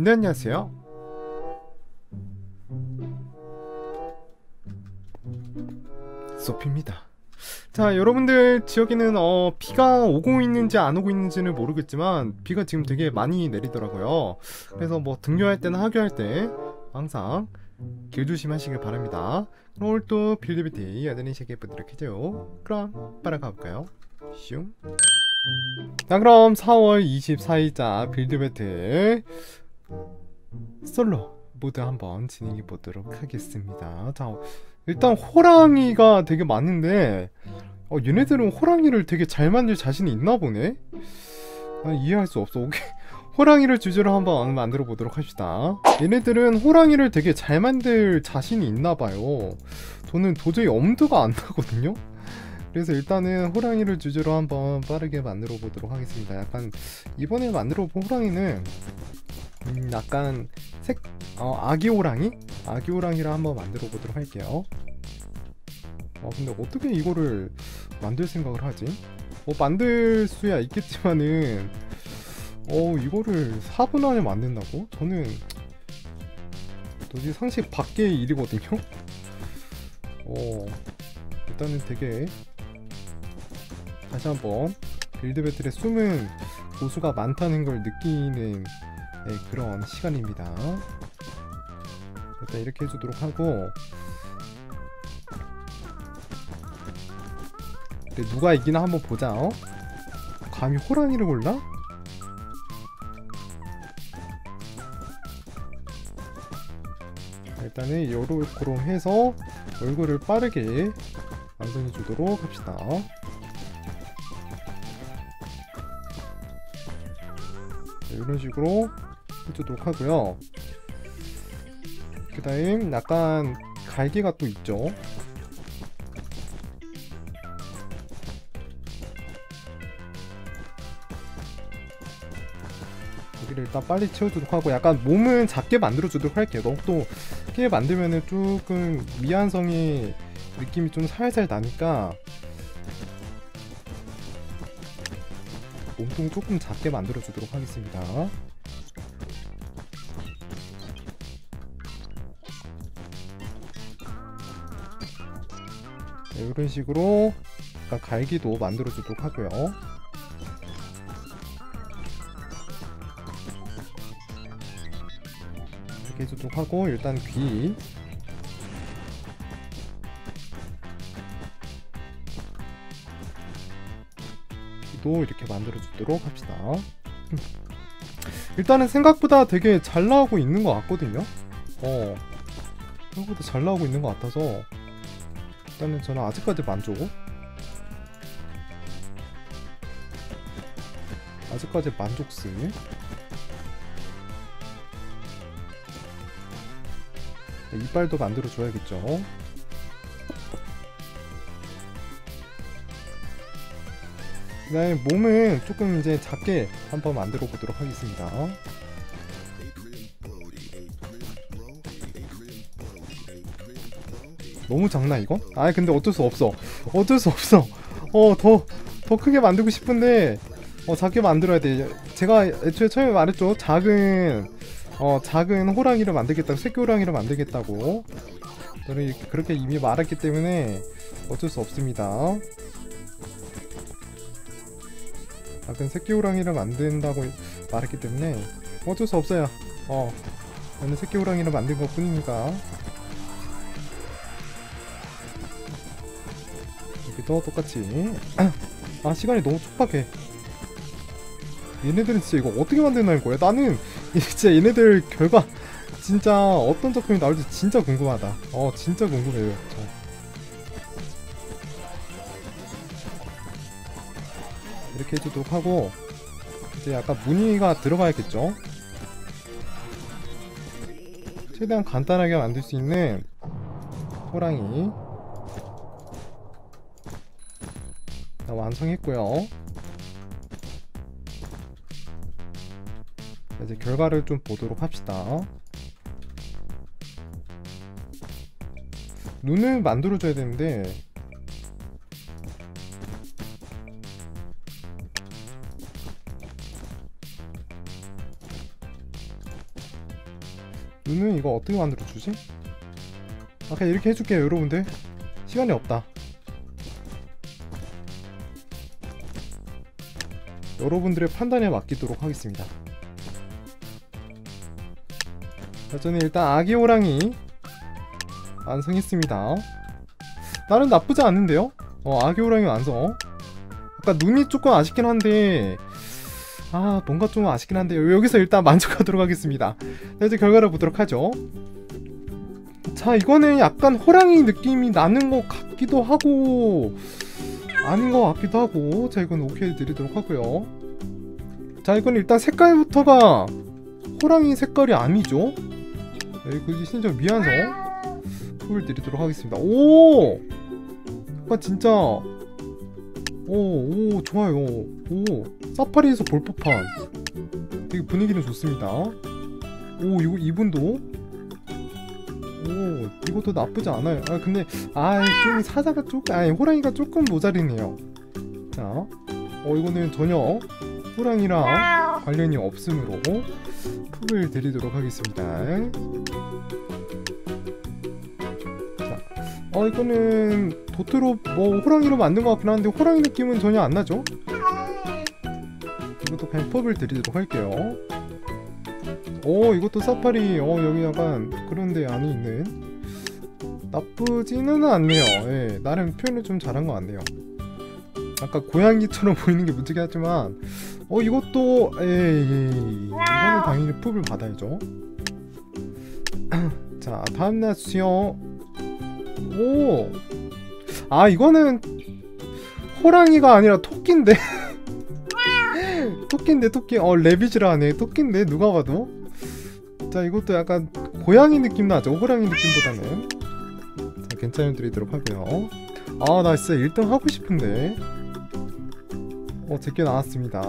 네 안녕하세요. 소피입니다. 자 여러분들 지역에는 어, 비가 오고 있는지 안 오고 있는지는 모르겠지만 비가 지금 되게 많이 내리더라고요. 그래서 뭐 등교할 때나 하교할 때 항상 길 조심하시길 바랍니다. 오늘 또 빌드비티 여전히 시작해보도록 하죠. 그럼 따라가 볼까요? 슝. 자 그럼 4월 24일자 빌드 배틀 솔로 모드 한번 진행해 보도록 하겠습니다. 자 일단 호랑이가 되게 많은데 어, 얘네들은 호랑이를 되게 잘 만들 자신이 있나 보네? 아, 이해할 수 없어. 오케이. 호랑이를 주제로 한번 만들어 보도록 합시다. 얘네들은 호랑이를 되게 잘 만들 자신이 있나 봐요. 저는 도저히 엄두가 안 나거든요 그래서 일단은 호랑이를 주제로 한번 빠르게 만들어 보도록 하겠습니다. 약간 이번에 만들어 본 호랑이는 음, 약간 색 어, 아기 호랑이? 아기 호랑이를 한번 만들어 보도록 할게요. 어 근데 어떻게 이거를 만들 생각을 하지? 뭐 만들 수야 있겠지만은 어 이거를 4분 안에 만든다고? 저는 도저히 상식 밖의 일이거든요. 어 일단은 되게 다시 한번 빌드 배틀의 숨은 고수가 많다는 걸 느끼는 네, 그런 시간입니다. 일단 이렇게 해주도록 하고 근데 누가 이기나 한번 보자. 어? 감히 호랑이를 골라? 일단은 요렇게 해서 얼굴을 빠르게 완성해 주도록 합시다. 이런 식으로 해주도록 하고요. 그 다음 약간 갈기가 또 있죠. 여기를 일단 빨리 채워주도록 하고 약간 몸은 작게 만들어주도록 할게요. 너무 또 크게 만들면은 조금 미안성이 느낌이 좀 살살 나니까 몸통 조금 작게 만들어 주도록 하겠습니다. 네, 이런 식으로 약간 갈기도 만들어 주도록 하고요. 이렇게 해주도록 하고 일단 귀 도 이렇게 만들어 주도록 합시다. 일단은 생각보다 되게 잘 나오고 있는 것 같거든요. 어 생각보다 잘 나오고 있는 것 같아서 일단은 저는 아직까지 만족. 아직까지 만족스 네, 이빨도 만들어 줘야겠죠 그 다음에 몸은 조금 이제 작게 한번 만들어 보도록 하겠습니다. 너무 작나 이거? 아 근데 어쩔 수 없어. 어쩔 수 없어. 어더더 더 크게 만들고 싶은데 어 작게 만들어야 돼. 제가 애초에 처음에 말했죠. 작은 어 작은 호랑이를 만들겠다고 새끼 호랑이를 만들겠다고. 저는 그렇게 이미 말했기 때문에 어쩔 수 없습니다 작은 새끼 호랑이를 만든다고 말했기 때문에 어쩔 수 없어요. 어 저는 새끼 호랑이를 만든 것 뿐이니까 여기도 똑같이. 아 시간이 너무 촉박해. 얘네들은 진짜 이거 어떻게 만드는 거야? 나는 진짜 얘네들 결과 진짜 어떤 작품이 나올지 진짜 궁금하다. 어 진짜 궁금해요 이렇게 해주도록 하고 이제 약간 무늬가 들어가야겠죠? 최대한 간단하게 만들 수 있는 호랑이. 완성했고요. 이제 결과를 좀 보도록 합시다. 눈을 만들어줘야 되는데 눈은 이거 어떻게 만들어주지? 아까 이렇게 해줄게요 여러분들. 시간이 없다. 여러분들의 판단에 맡기도록 하겠습니다. 자, 저는 일단 아기 호랑이 완성했습니다. 나름 나쁘지 않은데요? 어 아기 호랑이 완성. 아까 눈이 조금 아쉽긴 한데 아 뭔가 좀 아쉽긴 한데요 여기서 일단 만족하도록 하겠습니다. 자, 이제 결과를 보도록 하죠 자 이거는 약간 호랑이 느낌이 나는 것 같기도 하고 아닌 것 같기도 하고 자 이건 오케이 드리도록 하고요 자 이건 일단 색깔부터가 호랑이 색깔이 아니죠 네, 그 신청 미완성 풀 드리도록 하겠습니다 오 약간 진짜 오, 오, 좋아요. 오, 사파리에서 볼 법한. 되게 분위기는 좋습니다. 오, 이거, 이분도. 오, 이것도 나쁘지 않아요. 아, 근데, 아, 좀 사자가 조금, 아니, 호랑이가 조금 모자리네요. 자, 어, 이거는 전혀 호랑이랑 관련이 없으므로 푹을 드리도록 하겠습니다. 자, 어, 이거는 도트로 뭐 호랑이로 만든 것 같긴 한데 호랑이 느낌은 전혀 안 나죠? 이것도 그냥 펍을 드리도록 할게요. 오 이것도 사파리 어 여기 약간 그런데 안에 있는 나쁘지는 않네요. 예, 나름 표현을 좀 잘한 것 같네요. 아까 고양이처럼 보이는 게 문제긴 하지만 어 이것도 에이 이거는 당연히 풉을 받아야죠. 자 다음 나수요. 오. 아 이거는 호랑이가 아니라 토끼인데 토끼인데 토끼 어 레비즈라 하네 토끼인데 누가 봐도 자 이것도 약간 고양이 느낌 나죠? 호랑이 느낌보다는. 자 괜찮은 드리도록 하고요. 아 나 진짜 1등 하고 싶은데. 어 제게 나왔습니다.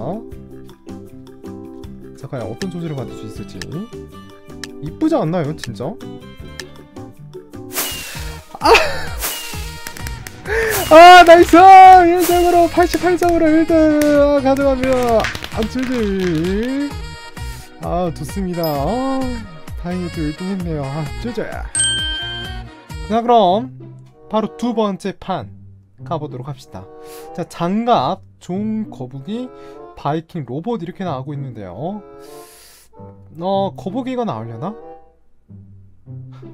자 과연 어떤 조지를 받을 수 있을지. 이쁘지 않나요 진짜? 아! 나이스! 1등으로 88점으로 1등 가져가며 안주지 아 좋습니다 아, 다행히 또 1등 했네요 아 쭈쭈야 자 그럼 바로 두 번째 판 가보도록 합시다 자 장갑 종 거북이 바이킹 로봇 이렇게 나오고 있는데요 어 거북이가 나오려나?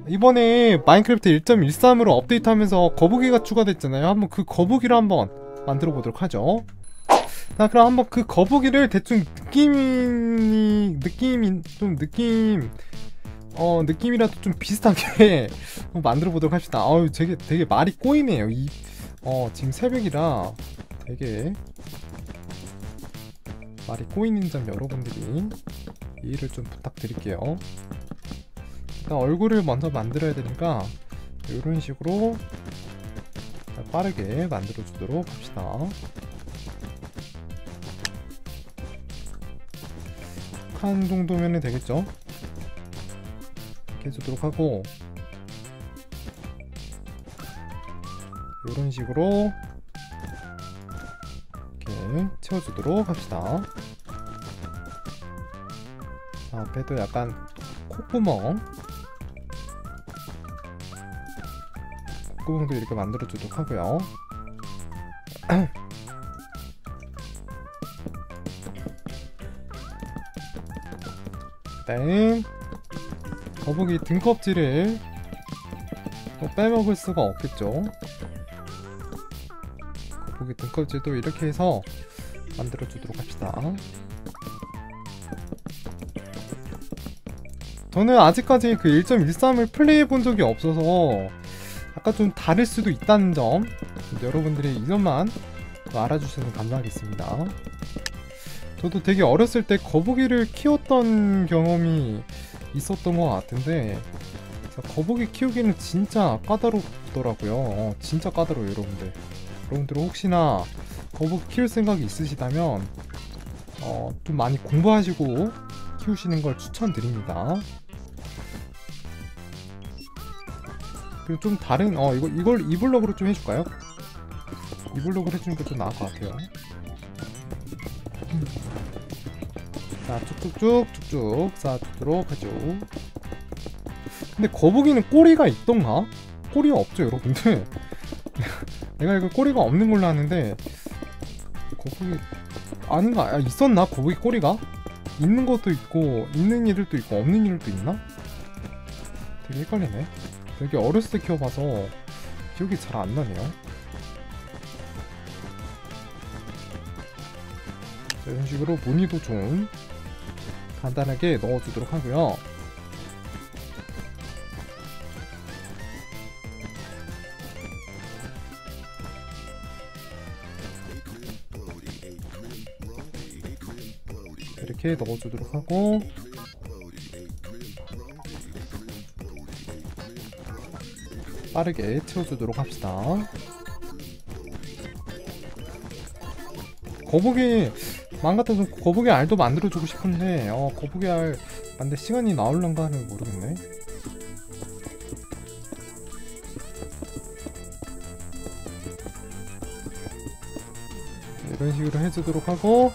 이번에 마인크래프트 1.13으로 업데이트하면서 거북이가 추가됐잖아요. 한번 그 거북이를 한번 만들어 보도록 하죠. 자, 그럼 한번 그 거북이를 대충 느낌이 느낌이 좀 느낌 어 느낌이라도 좀 비슷하게 만들어 보도록 합시다. 아유, 되게 되게 말이 꼬이네요. 이 어 지금 새벽이라 되게 말이 꼬이는 점 여러분들이 이해를 좀 부탁드릴게요. 일단 얼굴을 먼저 만들어야 되니까 이런 식으로 빠르게 만들어 주도록 합시다 한 정도면 되겠죠? 이렇게 해주도록 하고. 이런 식으로 이렇게 채워주도록 합시다. 자, 앞에도 약간 콧구멍. 콧구멍도 이렇게 만들어 주도록 하고요 일단 거북이 등껍질을 또 빼먹을 수가 없겠죠. 거북이 등껍질도 이렇게 해서 만들어 주도록 합시다. 저는 아직까지 그 1.13을 플레이해 본 적이 없어서 약간 좀 다를 수도 있다는 점 여러분들이 이 점만 알아주시면 감사하겠습니다 저도 되게 어렸을 때 거북이를 키웠던 경험이 있었던 것 같은데 거북이 키우기는 진짜 까다롭더라고요 어, 진짜 까다로워요 여러분들 여러분들 혹시나 거북이 키울 생각이 있으시다면 어, 좀 많이 공부하시고 키우시는 걸 추천드립니다 그리고 좀 다른 어 이거 이걸 이 블럭으로 좀 해줄까요? 이 블럭으로 해주는 게 좀 나을 것 같아요. 자 쭉쭉쭉 쭉쭉 쌓아주도록 하죠. 근데 거북이는 꼬리가 있던가? 꼬리가 없죠 여러분들 내가 이거 꼬리가 없는 걸로 아는데 거북이 아닌가? 아, 있었나? 거북이 꼬리가? 있는 것도 있고 있는 이들도 있고 없는 이들도 있나? 되게 헷갈리네 되게 어렸을 때 키워봐서 기억이 잘 안 나네요 이런 식으로 무늬도 좀 간단하게 넣어주도록 하고요. 이렇게 넣어주도록 하고. 빠르게 채워주도록 합시다. 거북이 맘 같아서 거북이 알도 만들어주고 싶은데 어 거북이 알 만들 시간이 나올란가 하는 모르겠네. 이런 식으로 해주도록 하고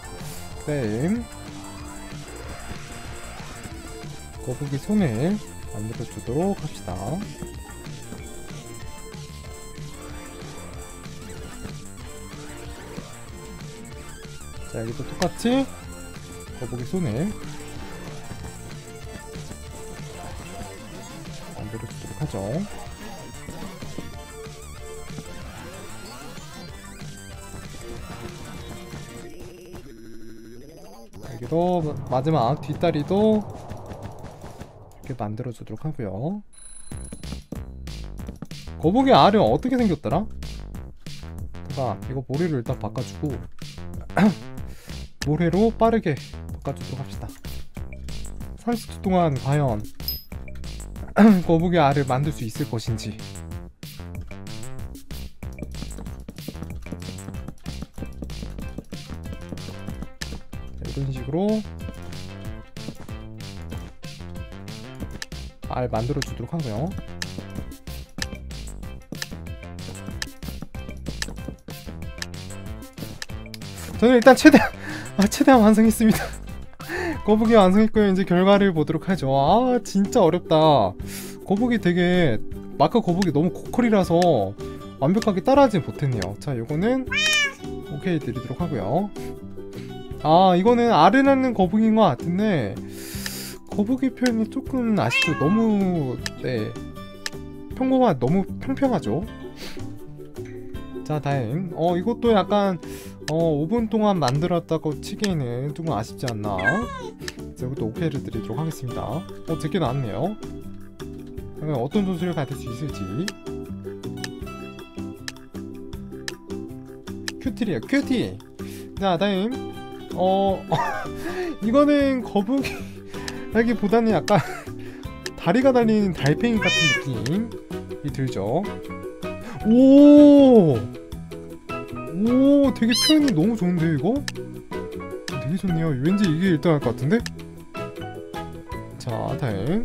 쌤. 거북이 손을 만들어 주도록 합시다 자 여기도 똑같이 거북이 손을 만들어 주도록 하죠. 여기도 마지막 뒷다리도 이렇게 만들어 주도록 하고요. 거북이 알은 어떻게 생겼더라? 제가 이거 모래를 일단 바꿔주고 모래로 빠르게 바꿔주도록 합시다. 30초 동안 과연 거북이 알을 만들 수 있을 것인지. 자, 이런 식으로 알 만들어 주도록 하고요. 저는 일단 최대한 아, 최대한 완성했습니다. 거북이 완성했고요. 이제 결과를 보도록 하죠. 아 진짜 어렵다. 거북이 되게 마크 거북이 너무 고퀄이라서 완벽하게 따라하지 못했네요. 자 요거는 오케이 드리도록 하고요. 아 이거는 알을 낳는 거북이인 것 같은데 거북이 표현이 조금 아쉽죠 너무 네 평범한 너무 평평하죠? 자 다행. 어 이것도 약간 어 5분 동안 만들었다고 치기에는 조금 아쉽지 않나? 자 이것도 오케이를 드리도록 하겠습니다. 어 되게 나왔네요. 과연 어떤 점수를 받을 수 있을지. 큐티리요 큐티! 자 다음 어 이거는 거북이 라기보다는 약간 다리가 달린 달팽이 같은 느낌이 들죠. 오! 오 되게 표현이 너무 좋은데 이거? 되게 좋네요 왠지 이게 1등 할 것 같은데? 자 다행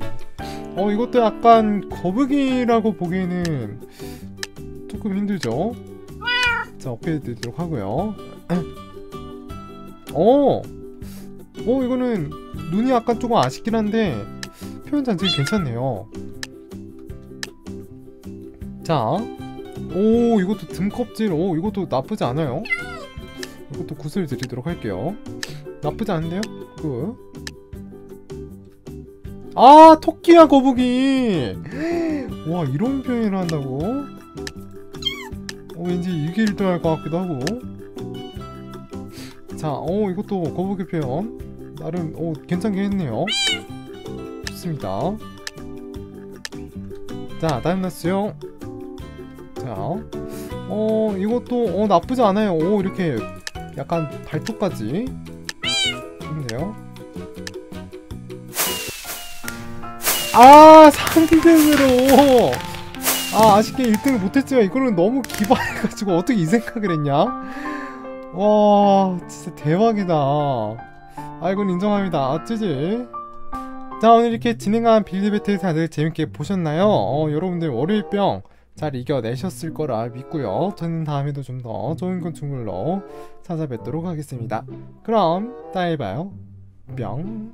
어 이것도 약간 거북이라고 보기에는 조금 힘들죠 자 업데이트 드리도록 하고요 어! 어 이거는 눈이 약간 조금 아쉽긴 한데 표현 자체가 괜찮네요 자 오 이것도 등껍질. 오 이것도 나쁘지 않아요. 이것도 굿을 드리도록 할게요. 나쁘지 않은데요? 굿. 아 토끼야 거북이. 와 이런 표현을 한다고? 어, 왠지 이게 1등 할것 같기도 하고. 자, 어 이것도 거북이 표현. 나름 어 괜찮게 했네요. 좋습니다. 자 다음 났어요. 자, 어 이것도 어 나쁘지 않아요. 오 이렇게 약간 발톱까지 좋네요. 아 3등으로 아 아쉽게 1등을 못했지만 이거는 너무 기발해가지고 어떻게 이 생각을 했냐? 와 진짜 대박이다. 아 이건 인정합니다. 어찌지? 자 오늘 이렇게 진행한 빌리 배틀 다들 재밌게 보셨나요? 어 여러분들 월요일병 잘 이겨내셨을 거라 믿고요. 저는 다음에도 좀 더 좋은 건축물로 찾아뵙도록 하겠습니다. 그럼 다음에 봐요. 뿅.